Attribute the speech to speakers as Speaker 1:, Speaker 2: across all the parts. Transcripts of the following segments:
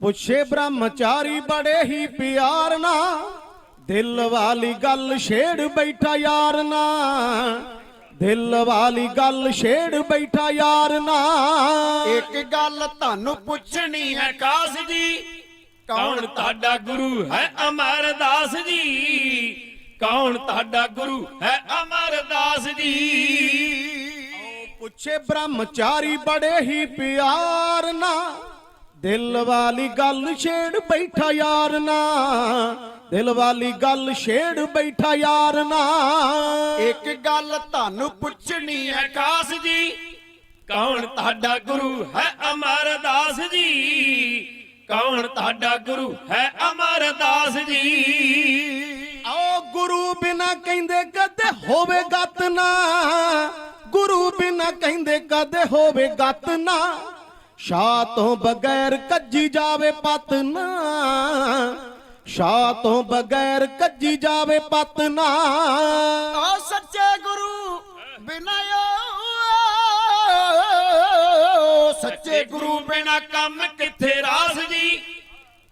Speaker 1: ਪੁੱਛੇ ਬ੍ਰਹਮਚਾਰੀ ਬੜੇ ਹੀ ਪਿਆਰ ਨਾ ਦਿਲ ਵਾਲੀ ਗੱਲ ਛੇੜ ਬੈਠਾ ਯਾਰ ਨਾ ਦਿਲ ਵਾਲੀ ਗੱਲ ਛੇੜ ਬੈਠਾ ਯਾਰ ਨਾ
Speaker 2: ਇੱਕ ਗੱਲ ਤੁਹਾਨੂੰ ਪੁੱਛਣੀ ਹੈ ਕਾਸ ਜੀ ਕੌਣ ਤੁਹਾਡਾ ਗੁਰੂ ਹੈ ਅਮਰਦਾਸ ਜੀ? ਕੌਣ ਤੁਹਾਡਾ ਗੁਰੂ ਹੈ ਅਮਰਦਾਸ ਜੀ?
Speaker 1: ਪੁੱਛੇ ਬ੍ਰਹਮਚਾਰੀ ਬੜੇ ਹੀ ਪਿਆਰ ਨਾ ਦਿਲ ਵਾਲੀ ਗੱਲ ਛੇੜ ਬੈਠਾ ਯਾਰ ਨਾ। ਦਿਲ ਵਾਲੀ ਗੱਲ ਛੇੜ ਬੈਠਾ ਯਾਰ ਨਾ।
Speaker 2: ਇੱਕ ਗੱਲ ਤੁਹਾਨੂੰ ਪੁੱਛਣੀ ਹੈ ਕਾਸ ਜੀ। ਕੌਣ ਤੁਹਾਡਾ ਗੁਰੂ ਹੈ ਅਮਰਦਾਸ ਜੀ? ਕੌਣ ਤੁਹਾਡਾ ਗੁਰੂ ਹੈ ਅਮਰਦਾਸ ਜੀ?
Speaker 1: ਆਓ ਗੁਰੂ ਬਿਨਾ ਕਹਿੰਦੇ ਕਦੇ ਹੋਵੇ ਗੱਤ ਨਾ। ਗੁਰੂ ਬਿਨਾ ਕਹਿੰਦੇ ਕਦੇ ਹੋਵੇ ਗੱਤ ਨਾ। ਸ਼ਾਹ ਤੋਂ ਬਗੈਰ ਕੱਜੀ ਜਾਵੇ ਪਤ ਨਾ। ਸ਼ਾਹ ਤੋਂ ਬਗੈਰ ਕੱਜੀ ਜਾਵੇ ਪਤ ਨਾ।
Speaker 2: ਆ ਸੱਚੇ ਗੁਰੂ ਬਿਨਾ ਸੱਚੇ ਗੁਰੂ ਬਿਨਾ ਕੰਮ ਕਿੱਥੇ ਰਾਸ ਜੀ?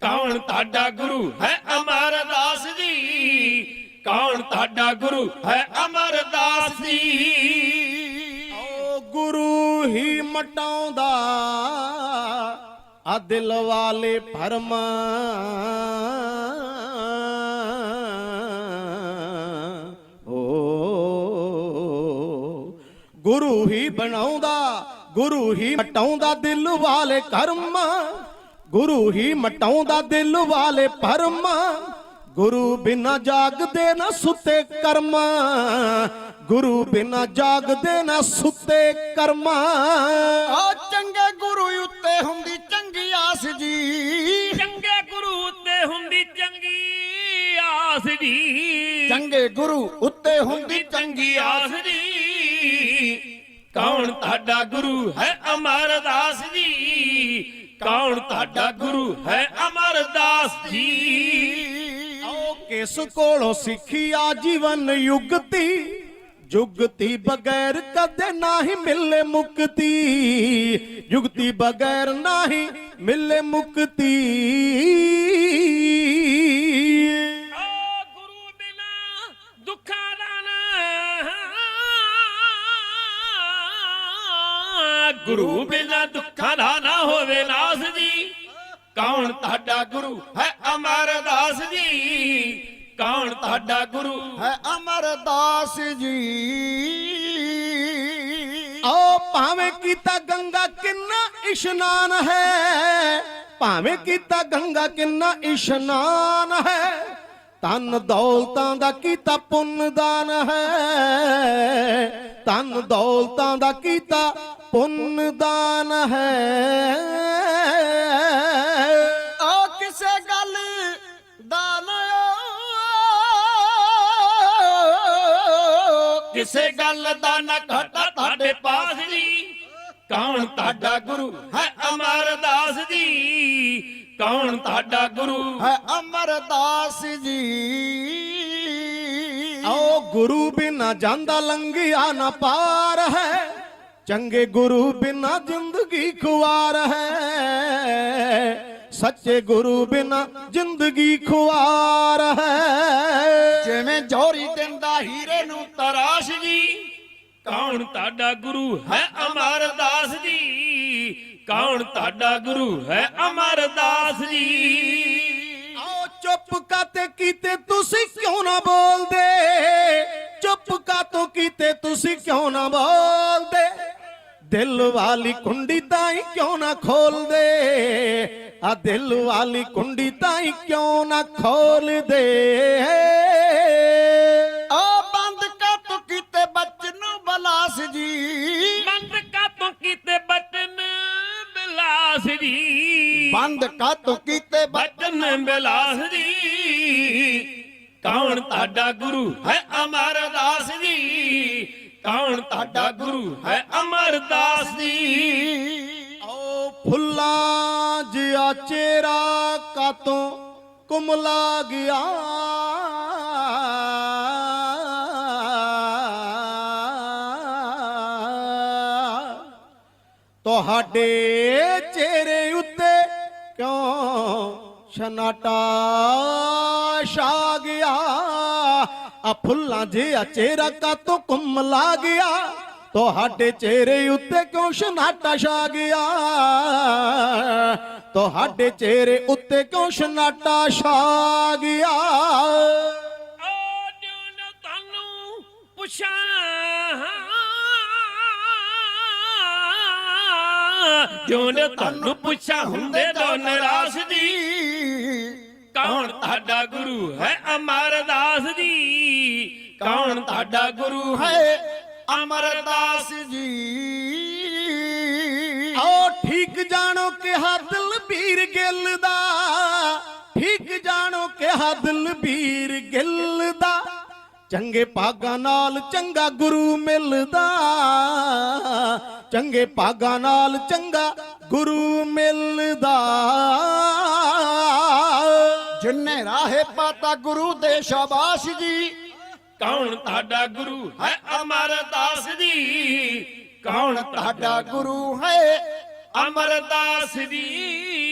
Speaker 2: ਕੌਣ ਤੁਹਾਡਾ ਗੁਰੂ ਹੈ ਅਮਰਦਾਸ ਜੀ? ਕੌਣ ਤੁਹਾਡਾ ਗੁਰੂ ਹੈ ਅਮਰਦਾਸ ਜੀ?
Speaker 1: ਓ ਗੁਰੂ ਹੀ ਮਟਾਉਂਦਾ, ਆ ਦਿਲ ਵਾਲੇ ਭਰਮ। ਓ, ਗੁਰੂ ਹੀ ਬਣਾਉਂਦਾ, ਗੁਰੂ ਹੀ ਮਟਾਉਂਦਾ ਦਿਲ ਵਾਲੇ ਕਰਮ। ਗੁਰੂ ਹੀ ਮਟਾਉਂਦਾ ਦਿਲ ਵਾਲੇ ਭਰਮ। ਗੁਰੂ ਬਿਨਾ ਜਾਗਦੇ ਨਾ ਸੁੱਤੇ ਕਰਮ। ਗੁਰੂ ਬਿਨਾ ਜਾਗਦੇ ਨਾ ਸੁੱਤੇ ਕਰਮ।
Speaker 2: ਆ ਚੰਗੇ ਗੁਰੂ ਉੱਤੇ ਹੁੰਦੀ ਚੰਗੀ ਆਸ ਜੀ।
Speaker 3: ਚੰਗੇ ਗੁਰੂ ਉੱਤੇ ਹੁੰਦੀ ਚੰਗੀ ਆਸ ਜੀ।
Speaker 2: ਚੰਗੇ ਗੁਰੂ ਉੱਤੇ ਹੁੰਦੀ
Speaker 3: ਚੰਗੀ ਆਸ ਜੀ। ਕੌਣ ਤੁਹਾਡਾ ਗੁਰੂ ਹੈ ਅਮਰਦਾਸ ਜੀ? ਕੌਣ ਤੁਹਾਡਾ ਗੁਰੂ ਹੈ ਅਮਰਦਾਸ ਜੀ?
Speaker 1: ਆਓ ਕਿਸ ਕੋਲੋਂ ਸਿੱਖੀ ਆ ਜੀਵਨ ਯੁਗਤੀ? ਜੁਗਤੀ ਬਗੈਰ ਕਦੇ ਨਹੀਂ ਮਿਲੇ ਮੁਕਤੀ। ਜੁਗਤੀ ਬਗੈਰ ਨਹੀਂ ਮਿਲੇ ਮੁਕਤੀ।
Speaker 3: ਗੁਰੂ ਬਿਨਾ ਦੁੱਖਾਂ ਦਾ ਨਾ। ਗੁਰੂ ਬਿਨਾ ਦੁੱਖਾਂ ਦਾ ਨਾ ਹੋਵੇ ਨਾਸ ਜੀ। ਕੌਣ ਤੁਹਾਡਾ ਗੁਰੂ ਹੈ ਅਮਰਦਾਸ ਜੀ? ਕੌਣ ਤੁਹਾਡਾ ਗੁਰੂ?
Speaker 2: ਹੈ ਅਮਰਦਾਸ ਜੀ।
Speaker 1: ਆਓ ਭਾਵੇਂ ਕੀਤਾ ਗੰਗਾ ਕਿੰਨਾ ਇਸ਼ਨਾਨ ਹੈ, ਭਾਵੇਂ ਕੀਤਾ ਗੰਗਾ ਕਿੰਨਾ ਇਸ਼ਨਾਨ ਹੈ ਤਨ ਦੌਲਤਾਂ ਦਾ ਕੀਤਾ ਪੁੰਨ ਦਾਨ ਹੈ ਤਨ ਦੌਲਤਾਂ ਦਾ ਕੀਤਾ ਪੁੰਨ ਦਾਨ ਹੈ।
Speaker 2: ਕਿਸੇ ਗੱਲ ਦਾ ਨਾ ਘਾਟਾ ਤੁਹਾਡੇ ਪਾਸ
Speaker 3: ਜੀ ਕੌਣ ਤੁਹਾਡਾ ਗੁਰੂ ਹੈ ਅਮਰਦਾਸ ਜੀ? ਕੌਣ ਤੁਹਾਡਾ ਗੁਰੂ
Speaker 2: ਹੈ ਅਮਰਦਾਸ ਜੀ?
Speaker 1: ਆਓ ਗੁਰੂ ਬਿਨਾ ਜਾਂਦਾ ਲੰਘਿਆ ਨਾ ਪਾਰ ਹੈ। ਚੰਗੇ ਗੁਰੂ ਬਿਨਾ ਜ਼ਿੰਦਗੀ ਖੁਆਰ ਹੈ। ਸੱਚੇ ਗੁਰੂ ਬਿਨਾ ਜ਼ਿੰਦਗੀ ਖੁਆਰ ਹੈ।
Speaker 2: ਜਿਵੇਂ ਜੋਰੀ ਦਿੰਦਾ ਹੀਰੇ ਨੂੰ
Speaker 3: ਤਰਾਸ਼ ਜੀ, ਕੌਣ ਤੁਹਾਡਾ ਗੁਰੂ ਹੈ ਅਮਰਦਾਸ ਜੀ? ਕੌਣ ਤੁਹਾਡਾ ਗੁਰੂ ਹੈ ਅਮਰਦਾਸ ਜੀ?
Speaker 1: ਆਓ ਚੁੱਪ ਕਾਤੇ ਕੀਤੇ ਤੁਸੀਂ ਕਿਉਂ ਨਾ ਬੋਲਦੇ? ਚੁੱਪ ਕਾਤੋਂ ਕੀਤੇ ਤੁਸੀਂ ਕਿਉਂ ਨਾ ਬੋਲਦੇ? ਦਿਲ ਵਾਲੀ ਕੁੰਡੀ ਤਾਂ ਹੀ ਕਿਉਂ ਨਾ ਖੋਲਦੇ? ਆ ਦਿਲ ਵਾਲੀ ਕੁੰਡੀ ਤਾਂ ਹੀ ਕਿਉਂ ਨਾ ਖੋਲਦੇ?
Speaker 2: ਜੀ
Speaker 3: ਬੰਦ
Speaker 2: ਕੱਟ ਕੀਤੇ ਬਚਨ
Speaker 3: ਬਿਲਾਸ ਜੀ ਕੌਣ ਤੁਹਾਡਾ ਗੁਰੂ ਹੈ ਅਮਰਦਾਸ ਜੀ ਕੌਣ ਤੁਹਾਡਾ ਗੁਰੂ ਹੈ ਅਮਰਦਾਸ ਜੀ
Speaker 1: ਓ ਫੁੱਲਾਂ ਜਿਹਾ ਚਿਹਰਾ ਕਾਤੋਂ ਕੁਮਲਾ ਗਿਆ। ਤੁਹਾਡੇ ਚਿਹਰੇ ਉੱਤੇ ਕਿਉਂ ਸਨਾਟਾ ਛਾ ਗਿਆ? ਆ ਫੁੱਲਾਂ ਜਿਹਾ ਚਿਹਰਾ ਕਾਤੋਂ ਕੁੰਮ ਲਾ ਗਿਆ? ਤੁਹਾਡੇ ਚਿਹਰੇ ਉੱਤੇ ਕਿਉਂ ਸਨਾਟਾ ਛਾ ਗਿਆ? ਤੁਹਾਡੇ ਚਿਹਰੇ ਉੱਤੇ ਕਿਉਂ ਸਨਾਟਾ ਛਾ ਗਿਆ?
Speaker 3: ਓ ਜਿਉਂ ਤੁਹਾਨੂੰ ਪੁੱਛਾਂ ਜਿਉਂ ਤੁਹਾਨੂੰ ਪੁੱਛਾਂ ਹੁੰਦੇ ਦੋ ਨਰਾਸ ਜੀ ਕੌਣ ਤੁਹਾਡਾ ਗੁਰੂ ਹੈ? ਅਮਰਦਾਸ ਜੀ। ਕੌਣ ਤੁਹਾਡਾ ਗੁਰੂ
Speaker 2: ਹੈ? ਅਮਰਦਾਸ ਜੀ।
Speaker 1: ਆਓ ਠੀਕ ਜਾਣੋ ਕਿਹਾ ਦਿਲਬੀਰ ਗਿੱਲ ਦਾ। ਠੀਕ ਜਾਣੋ ਕਿਹਾ ਦਿਲਬੀਰ ਗਿੱਲ ਦਾ। ਚੰਗੇ ਭਾਗਾਂ ਨਾਲ ਚੰਗਾ ਗੁਰੂ ਮਿਲਦਾ। ਚੰਗੇ ਭਾਗਾਂ ਨਾਲ ਚੰਗਾ ਗੁਰੂ ਮਿਲਦਾ।
Speaker 2: ਜਿੰਨੇ ਰਾਹੇ ਪਾਤਾ ਗੁਰੂ ਦੇ ਸ਼ਾਬਾਸ਼ ਜੀ
Speaker 3: ਕੌਣ ਤੁਹਾਡਾ ਗੁਰੂ ਹੈ ਅਮਰਦਾਸ ਜੀ? ਕੌਣ
Speaker 2: ਤੁਹਾਡਾ ਗੁਰੂ ਹੈ
Speaker 3: ਅਮਰਦਾਸ ਜੀ?